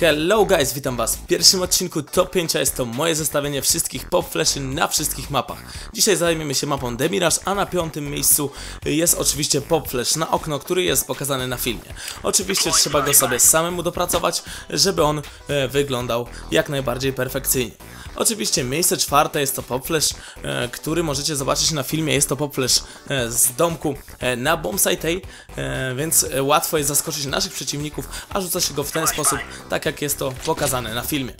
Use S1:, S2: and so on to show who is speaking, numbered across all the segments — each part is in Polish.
S1: Hello guys, witam was w pierwszym odcinku Top 5, a jest to moje zestawienie wszystkich pop na wszystkich mapach. Dzisiaj zajmiemy się mapą Demirage, a na piątym miejscu jest oczywiście pop flash na okno, który jest pokazany na filmie. Oczywiście trzeba go sobie samemu dopracować, żeby on e, wyglądał jak najbardziej perfekcyjnie. Oczywiście miejsce czwarte jest to pop flash, e, który możecie zobaczyć na filmie, jest to pop flash e, z domku e, na bombsite, e, więc e, łatwo jest zaskoczyć naszych przeciwników, a rzuca się go w ten sposób, tak jak jest to pokazane na filmie.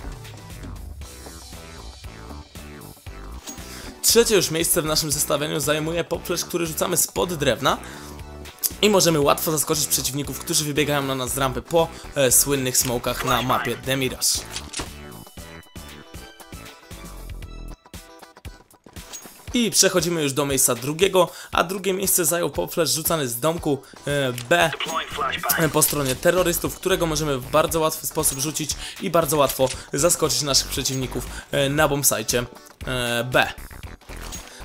S1: Trzecie już miejsce w naszym zestawieniu zajmuje pop flash, który rzucamy spod drewna. I możemy łatwo zaskoczyć przeciwników, którzy wybiegają na nas z rampy po e, słynnych smokach na mapie Demirage. I przechodzimy już do miejsca drugiego, a drugie miejsce zajął popflash rzucany z domku e, B e, po stronie terrorystów, którego możemy w bardzo łatwy sposób rzucić i bardzo łatwo zaskoczyć naszych przeciwników e, na bombsite e, B.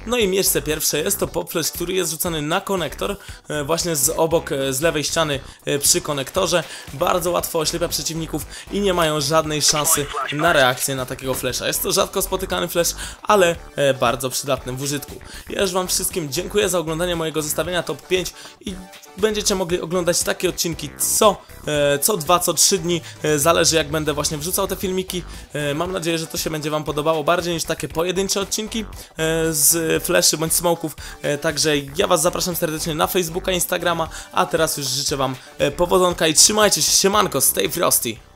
S1: No i miejsce pierwsze jest to popflash, który jest rzucany na konektor, e, właśnie z obok, e, z lewej ściany e, przy konektorze. Bardzo łatwo oślepia przeciwników i nie mają żadnej szansy na reakcję na takiego flasha. Jest to rzadko spotykany flash, ale bardzo przydatny w użytku. Ja już wam wszystkim dziękuję za oglądanie mojego zestawienia top 5 i będziecie mogli oglądać takie odcinki co, e, co 2, co 3 dni, e, zależy jak będę właśnie wrzucał te filmiki. E, mam nadzieję, że to się będzie wam podobało bardziej niż takie pojedyncze odcinki z fleszy bądź smoków. Także ja was zapraszam serdecznie na Facebooka, Instagrama, a teraz już życzę wam powodzonka i trzymajcie się, siemanko, stay frosty.